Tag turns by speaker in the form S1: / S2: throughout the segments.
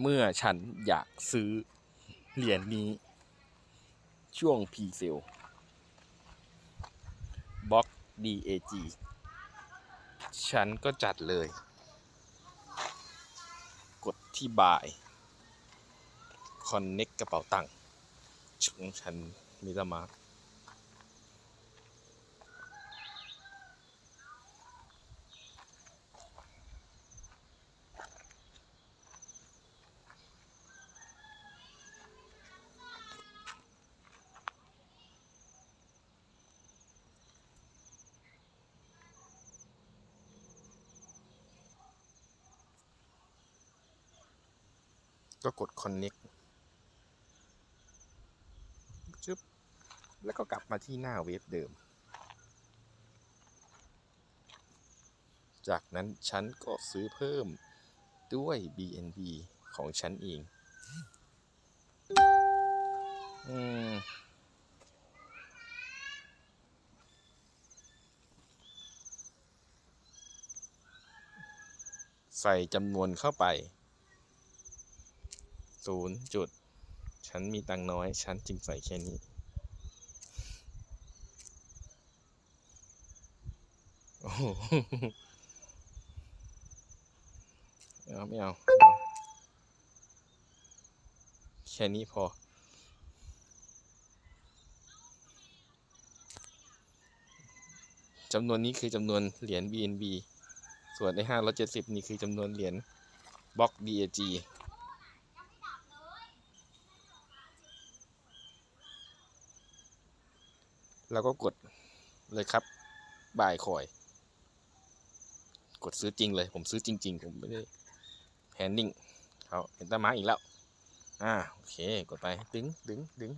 S1: เมื่อฉันอยากซื้อเหรียญนี้ช่วงพีเซลบล็อก DAG ฉันก็จัดเลย กดที่บายคอนเน็กกระเป๋าตังค์ของฉันมิตามาร์ ก็กด connect จึ๊บแล้วก็กลับมาที่หน้าเว็บเดิม จากนั้นฉันก็ซื้อเพิ่มด้วย BNB ของฉันเอง อืมใส่จำนวนเข้าไป ศูนย์จุด ฉันมีตังน้อย ฉันจึงใส่แค่นี้ โอ้โหไม่เอาไม่เอาไม่เอาแค่นี้พอ จำนวนนี้คือจำนวนเหรียญ BNB ส่วนใน570 นี่คือจำนวนเหรียญบล็อก DAG เราก็กดเลยครับบ่ายคอย กดซื้อจริงเลย ผมซื้อจริง ๆ ผมไม่ได้แพนดิ้งเขาเห็นตามาอีกแล้ว อ่า โอเค กดไป ดึง ดึง ดึง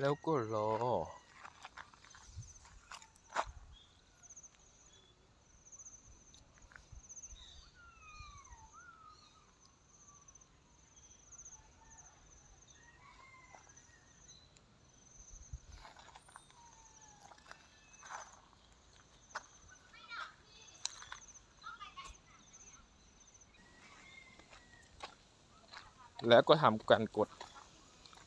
S1: แล้วก็รอ แล้วก็ทำการกด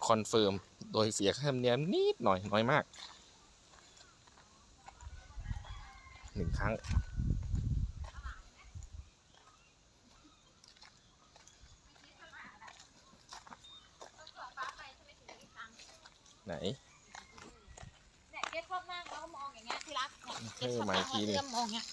S1: คอนเฟิร์มโดยเสียค่าธรรมเนียมนิดหน่อยน้อยมากหนึ่งครั้ง ไหน
S2: เนี่ยเก็ตชอบนั่งแล้วก็มองอย่างเงี้ยที่รักเนี่ย
S1: เออมาอีกทีหนึ่ง
S2: เอื้อมมองเงี้ย